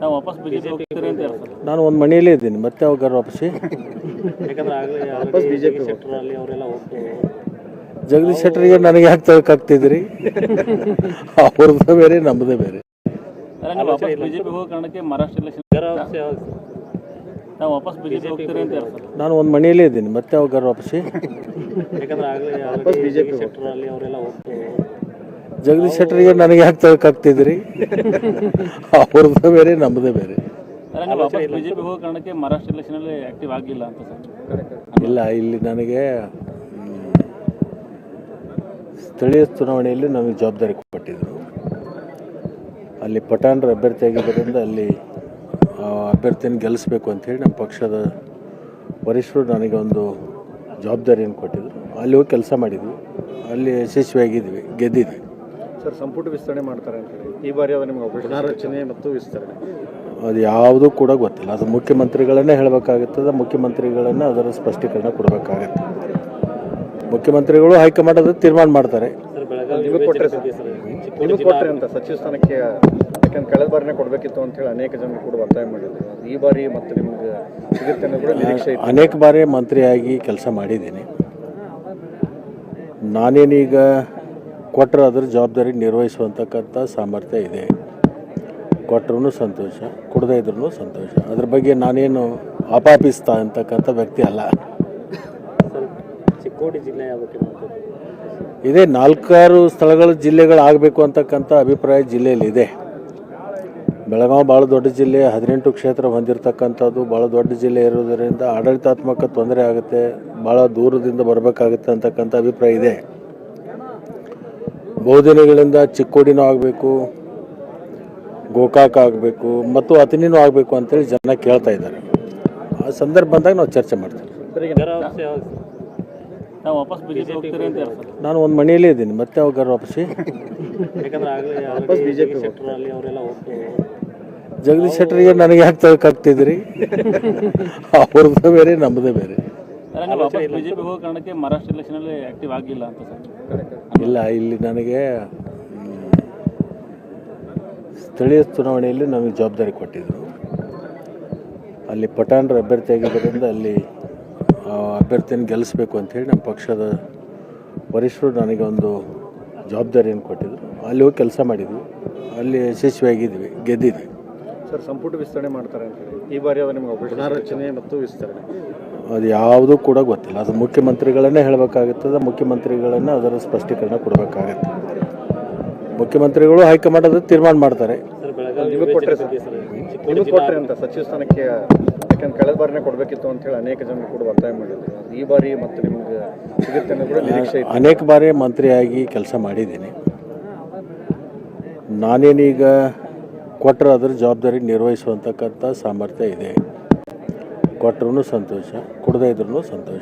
ನಾವು ವಾಪಸ್ ಬಿಜೆಪಿ ಹೋಗ್ತೀರಿ ಅಂತ ಹೇಳ್ತಾರೆ. ನಾನು ಒಂದು ಮನೆಯಲ್ಲೇ ಇದ್ದೀನಿ ಮತ್ತೆ ಹೋಗಾರ ವಾಪಸ್ಸಿ ಯಾಕಂದ್ರೆ ಆಗಲೇ ವಾಪಸ್ ಬಿಜೆಪಿ ಸೆಕ್ಟರಲ್ಲಿ ಅವರೆಲ್ಲ ಹೋಗ್ತಾರೆ. ಜಗದೀಶ್ ಶೆಟ್ಟರಿಗೆ ನನಗೆ ಯಾಕೆ ತಗೋಕ್ಕಾಗ್ತಿದ್ರಿ ಅವ್ರದ್ದು ಬೇರೆ ನಮ್ಮದೇ ಬೇರೆ. ಬಿಜೆಪಿ ಹೋಗೋ ಕಾರಣಕ್ಕೆ ಮಹಾರಾಷ್ಟ್ರ ಎಲೆಕ್ಷನ್ ನಾವು ವಾಪಸ್ ಬಿಜೆಪಿ ಹೋಗ್ತೀರಿ ಅಂತ ಹೇಳ್ತಾರೆ. ನಾನು ಒಂದು ಮನೆಯಲ್ಲೇ ಇದ್ದೀನಿ ಮತ್ತೆ ಹೋಗಾರ ವಾಪಸ್ಸಿ ಯಾಕಂದ್ರೆ ಆಗಲೇ ವಾಪಸ್ ಬಿಜೆಪಿ ಸೆಕ್ಟರಲ್ಲಿ ಅವರೆಲ್ಲ ಹೋಗ್ತಾರೆ. ಜಗದೀಶ್ ಶೆಟ್ಟರಿಗೆ ನನಗೆ ಯಾಕೆ ತಗೋಕ್ಕಾಗ್ತಿದ್ರಿ ಅವ್ರದ್ದು ಬೇರೆ ನಮ್ಮದೇ ಬೇರೆ. ನೀವು ಬಿಜೆಪಿ ಹೋಗೋ ಕಾರಣಕ್ಕೆ ಮಹಾರಾಷ್ಟ್ರ ಎಲೆಕ್ಷನ್ ಆಕ್ಟಿವ್ ಆಗಿಲ್ಲ ಅಂತ ಸರ್. ಇಲ್ಲ ಇಲ್ಲಿ ನನಗೆ ಸ್ಥಳೀಯ ಚುನಾವಣೆಯಲ್ಲಿ ನನಗೆ ಜವಾಬ್ದಾರಿ ಕೊಟ್ಟಿದ್ದರು ಅಲ್ಲಿ ಪಠಾಣ್ರ ಅಭ್ಯರ್ಥಿ ಆಗಿದ್ದರಿಂದ ಅಲ್ಲಿ ಅಭ್ಯರ್ಥಿನ ಗೆಲ್ಲಿಸ್ಬೇಕು ಅಂಥೇಳಿ ನಮ್ಮ ಪಕ್ಷದ ವರಿಷ್ಠರು ನನಗೆ ಒಂದು ಜವಾಬ್ದಾರಿಯನ್ನು ಕೊಟ್ಟಿದ್ದರು ಅಲ್ಲಿ ಹೋಗಿ ಕೆಲಸ ಮಾಡಿದ್ವಿ. ಅಲ್ಲಿ ಯಶಸ್ವಿಯಾಗಿದ್ವಿ ಗೆದ್ದಿದ್ವಿ. ಸರ್ ಸಂಪುಟ ವಿಸ್ತರಣೆ ಮಾಡ್ತಾರೆ ಅಂತ ಹೇಳಿ. ಈ ಬಾರಿ ಅದು ನಿಮಗೆ ಪುನರ್ರಚನೆ ಮತ್ತು ವಿಸ್ತರಣೆ. ಅದು ಯಾವುದೂ ಕೂಡ ಗೊತ್ತಿಲ್ಲ. ಅದು ಮುಖ್ಯಮಂತ್ರಿಗಳನ್ನೇ ಹೇಳಬೇಕಾಗುತ್ತದೆ ಮುಖ್ಯಮಂತ್ರಿಗಳನ್ನ ಅದರ ಸ್ಪಷ್ಟೀಕರಣ ಕೊಡಬೇಕಾಗುತ್ತೆ. ಮುಖ್ಯಮಂತ್ರಿಗಳು ಹೈಕಮಾಂಡ್ ಅದು ತೀರ್ಮಾನ ಮಾಡ್ತಾರೆ. ನಿಮಗೆ ಕೊಟ್ಟರೆ ಸರ್. ನಿಮಗೆ ಕೊಟ್ಟರೆ ಅಂತ ಸಚಿವ ಸ್ಥಾನಕ್ಕೆ ಯಾಕಂದ್ರೆ ಕಳೆದ ಬಾರಿನೇ ಕೊಡಬೇಕಿತ್ತು ಅಂತ ಹೇಳಿ ಅನೇಕ ಜನ ಕೂಡ ಒತ್ತಾಯ ಮಾಡಿದ್ರು. ಈ ಬಾರಿ ಮತ್ತೆ ನಿಮ್ಗೆ ಸಿಗುತ್ತೆ ಅನ್ನೋ ಕೂಡ ನಿರೀಕ್ಷೆ ಇತ್ತು ಅನೇಕ ಬಾರಿ ಮಂತ್ರಿಯಾಗಿ ಕೆಲಸ ಮಾಡಿದ್ದೀನಿ. ನಾನೇನೀಗ ಕೊಟ್ಟರೆ ಅದರ ಜವಾಬ್ದಾರಿ ನಿರ್ವಹಿಸುವಂತಕ್ಕಂಥ ಸಾಮರ್ಥ್ಯ ಇದೆ. ಕೊಟ್ಟರು ಸಂತೋಷ ಕೊಡದೇ ಇದ್ರೂ ಸಂತೋಷ. ಅದ್ರ ಬಗ್ಗೆ ನಾನೇನು ಅಪಾಪಿಸ್ತಾ ಅಂತಕ್ಕಂಥ ವ್ಯಕ್ತಿ ಅಲ್ಲ. ಚಿಕ್ಕೋಡಿ ಜಿಲ್ಲೆ ಇದೇ ನಾಲ್ಕಾರು ಸ್ಥಳಗಳ ಜಿಲ್ಲೆಗಳು ಆಗಬೇಕು ಅಂತಕ್ಕಂಥ ಅಭಿಪ್ರಾಯ ಜಿಲ್ಲೆಯಲ್ಲಿ ಇದೆ ಬೆಳಗಾವಿ ಭಾಳ ದೊಡ್ಡ ಜಿಲ್ಲೆ ಹದಿನೆಂಟು ಕ್ಷೇತ್ರ ಹೊಂದಿರತಕ್ಕಂಥದ್ದು ಭಾಳ ದೊಡ್ಡ ಜಿಲ್ಲೆ ಇರೋದರಿಂದ ಆಡಳಿತಾತ್ಮಕ ತೊಂದರೆ ಆಗುತ್ತೆ ಭಾಳ ದೂರದಿಂದ ಬರಬೇಕಾಗುತ್ತೆ ಅಂತಕ್ಕಂಥ ಅಭಿಪ್ರಾಯ ಇದೆ. ಬಹುದಿನಗಳಿಂದ ಚಿಕ್ಕೋಡಿನೂ ಆಗಬೇಕು ಗೋಕಾಕ್ ಆಗಬೇಕು ಮತ್ತು ಅತಿನೂ ಆಗಬೇಕು ಅಂತೇಳಿ ಜನ ಕೇಳ್ತಾ ಇದ್ದಾರೆ. ಆ ಸಂದರ್ಭ ಬಂದಾಗ ನಾವು ಚರ್ಚೆ ಮಾಡ್ತೀವಿ. ಸರ್ ಈಗ ನಾವು ವಾಪಸ್ ಬಿಜೆಪಿ ಹೋಗ್ತೀರಿ ಅಂತ ಹೇಳ್ತಾರೆ ನಾನು ಒಂದು ಮನೆಯಲ್ಲೇ ಇದ್ದೀನಿ ಮತ್ತೆ ಯಾವಾಗ ವಾಪಸ್ಸಿ? ಜಗದೀಶ್ ಶೆಟ್ಟರಿಗೆ ನನಗೆ ಯಾಕೆ ತಗೋಕ್ಕಾಗ್ತಿದ್ರಿ ಅವ್ರದ್ದು ಬೇರೆ ನಮ್ಮದೇ ಬೇರೆ. ಬಿಜೆಪಿ ಹೋಗೋ ಕಾರಣಕ್ಕೆ ಮಹಾರಾಷ್ಟ್ರ ಆಕ್ಟಿವ್ ಆಗಿಲ್ಲ ಅಂತ ಸರ್. ಇಲ್ಲ ಇಲ್ಲಿ ನನಗೆ ಸ್ಥಳೀಯ ಚುನಾವಣೆಯಲ್ಲಿ ನಮಗೆ ಜವಾಬ್ದಾರಿ ಕೊಟ್ಟಿದ್ದರು ಅಲ್ಲಿ ಪಠಾಣ್ರ ಅಭ್ಯರ್ಥಿ ಆಗಿದ್ದರಿಂದ ಅಲ್ಲಿ ಅಭ್ಯರ್ಥಿಯನ್ನು ಗೆಲ್ಲಿಸ್ಬೇಕು ಅಂಥೇಳಿ ನಮ್ಮ ಪಕ್ಷದ ವರಿಷ್ಠರು ನನಗೆ ಒಂದು ಜವಾಬ್ದಾರಿಯನ್ನು ಕೊಟ್ಟಿದ್ದರು ಅಲ್ಲಿ ಹೋಗಿ ಕೆಲಸ ಮಾಡಿದ್ವಿ. ಅಲ್ಲಿ ಯಶಸ್ವಿಯಾಗಿದ್ವಿ ಗೆದ್ದಿದ್ವಿ. ಸರ್ ಸಂಪುಟ ವಿಸ್ತರಣೆ ಮಾಡ್ತಾರೆ ಅಂತ ಹೇಳಿ. ಈ ಬಾರಿ ಅದು ನಿಮಗೆ ಪುನರ್ರಚನೆ ಮತ್ತು ವಿಸ್ತರಣೆ. ಅದು ಯಾವುದೂ ಕೂಡ ಗೊತ್ತಿಲ್ಲ. ಅದು ಮುಖ್ಯಮಂತ್ರಿಗಳನ್ನೇ ಹೇಳಬೇಕಾಗುತ್ತದೆ. ಮುಖ್ಯಮಂತ್ರಿಗಳನ್ನ ಅದರ ಸ್ಪಷ್ಟೀಕರಣ ಕೊಡಬೇಕಾಗತ್ತೆ. ಮುಖ್ಯಮಂತ್ರಿಗಳು ಹೈಕಮಾಂಡ್ ಅದು ತೀರ್ಮಾನ ಮಾಡ್ತಾರೆ. ನಿಮಗೆ ಕೊಟ್ಟರೆ ನಿಮಗೆ ಕೊಟ್ಟರೆ ಅಂತ ಸಚಿವ ಸ್ಥಾನಕ್ಕೆ ಯಾಕಂದ್ರೆ ಕಳೆದ ಬಾರಿನೇ ಕೊಡಬೇಕಿತ್ತು ಅಂತ ಹೇಳಿ ಅನೇಕ ಜನ ಕೂಡ ಒತ್ತಾಯ ಮಾಡಿದ್ರು. ಅದು ಈ ಬಾರಿ ಮತ್ತೆ ನಿಮ್ಗೆ ಸಿಗುತ್ತೆ ಅನ್ನೋ ಕೂಡ ನಿರೀಕ್ಷೆ ಇತ್ತು. ಅನೇಕ ಬಾರಿ ಮಂತ್ರಿಯಾಗಿ ಕೆಲಸ ಮಾಡಿದ್ದೀನಿ. ನಾನೇನೀಗ ಕೊಟ್ಟರೆ ಅದರ ಜವಾಬ್ದಾರಿ ನಿರ್ವಹಿಸುವಂತಕ್ಕಂಥ ಸಾಮರ್ಥ್ಯ ಇದೆ. ಕೊಟ್ಟರು ಸಂತೋಷ ಕೊಡದೇ ಇದ್ರೂ ಸಂತೋಷ.